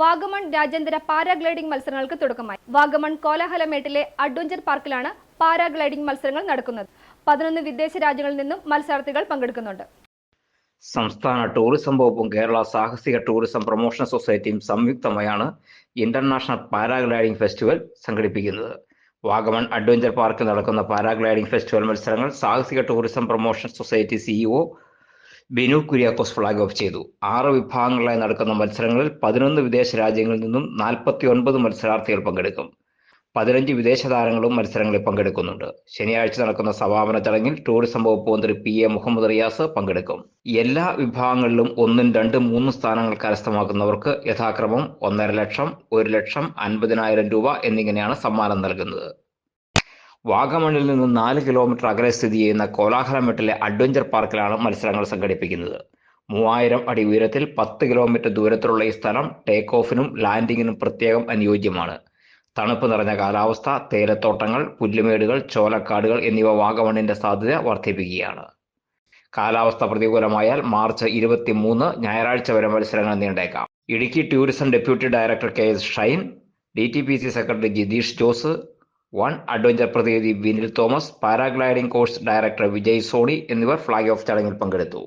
വാഗമൺ രാജ്യാന്തര പാരാഗ്ലൈഡിംഗ് മത്സരങ്ങൾക്ക് തുടക്കമായി. വാഗമൺ കോലാഹലമേട്ടിലെ അഡ്വഞ്ചർ പാർക്കിലാണ് പാരാഗ്ലൈഡിംഗ് മത്സരങ്ങൾ നടക്കുന്നത്. പതിനൊന്ന് വിദേശ രാജ്യങ്ങളിൽ നിന്നും മത്സരാർത്ഥികൾ പങ്കെടുക്കുന്നുണ്ട്. സംസ്ഥാന ടൂറിസം വകുപ്പും കേരള സാഹസിക ടൂറിസം പ്രൊമോഷൻ സൊസൈറ്റിയും സംയുക്തമായാണ് ഇന്റർനാഷണൽ പാരാഗ്ലൈഡിംഗ് ഫെസ്റ്റിവൽ സംഘടിപ്പിക്കുന്നത്. വാഗമൺ അഡ്വഞ്ചർ പാർക്കിൽ നടക്കുന്ന പാരാഗ്ലൈഡിംഗ് ഫെസ്റ്റിവൽ മത്സരങ്ങൾ സാഹസിക tourism promotion society CEO Binu Kuriakose flag off ചെയ്തു. ആറ് വിഭാഗങ്ങളായി നടക്കുന്ന മത്സരങ്ങളിൽ പതിനൊന്ന് വിദേശ രാജ്യങ്ങളിൽ നിന്നും നാൽപ്പത്തി ഒൻപത് മത്സരാർത്ഥികൾ പങ്കെടുക്കും. പതിനഞ്ച് വിദേശ താരങ്ങളും മത്സരങ്ങളിൽ പങ്കെടുക്കുന്നുണ്ട്. ശനിയാഴ്ച നടക്കുന്ന സമാപന ചടങ്ങിൽ ടൂറിസം വകുപ്പ് മന്ത്രി പി എ മുഹമ്മദ് റിയാസ് പങ്കെടുക്കും. എല്ലാ വിഭാഗങ്ങളിലും ഒന്നും രണ്ടും മൂന്നും സ്ഥാനങ്ങൾ കരസ്ഥമാക്കുന്നവർക്ക് യഥാക്രമം ഒന്നര ലക്ഷം ഒരു ലക്ഷം അൻപതിനായിരം രൂപ എന്നിങ്ങനെയാണ് സമ്മാനം നൽകുന്നത്. വാഗമണിൽ നിന്ന് നാല് കിലോമീറ്റർ അകലെ സ്ഥിതി ചെയ്യുന്ന കോലാഹലമെട്ടിലെ അഡ്വഞ്ചർ പാർക്കിലാണ് മത്സരങ്ങൾ സംഘടിപ്പിക്കുന്നത്. മൂവായിരം അടി ഉയരത്തിൽ പത്ത് കിലോമീറ്റർ ദൂരത്തിലുള്ള ഈ സ്ഥലം ടേക്ക് ഓഫിനും ലാൻഡിങ്ങിനും പ്രത്യേകം അനുയോജ്യമാണ്. തണുപ്പ് നിറഞ്ഞ കാലാവസ്ഥ തേയിലത്തോട്ടങ്ങൾ പുല്ലുമേടുകൾ ചോലക്കാടുകൾ എന്നിവ വാഗമണിന്റെ സാധ്യത വർദ്ധിപ്പിക്കുകയാണ്. കാലാവസ്ഥ പ്രതികൂലമായാൽ മാർച്ച് ഇരുപത്തി മൂന്ന് ഞായറാഴ്ച വരെ മത്സരങ്ങൾ നീണ്ടേക്കാം. Idukki tourism deputy director K S Shine D T P C secretary Jitheesh Jose one adventure പ്രതിനിധി Vinil Thomas paragliding course director Vijay Soni എന്നിവർ ഫ്ളാഗ് ഓഫ് ചടങ്ങിൽ പങ്കെടുത്തു.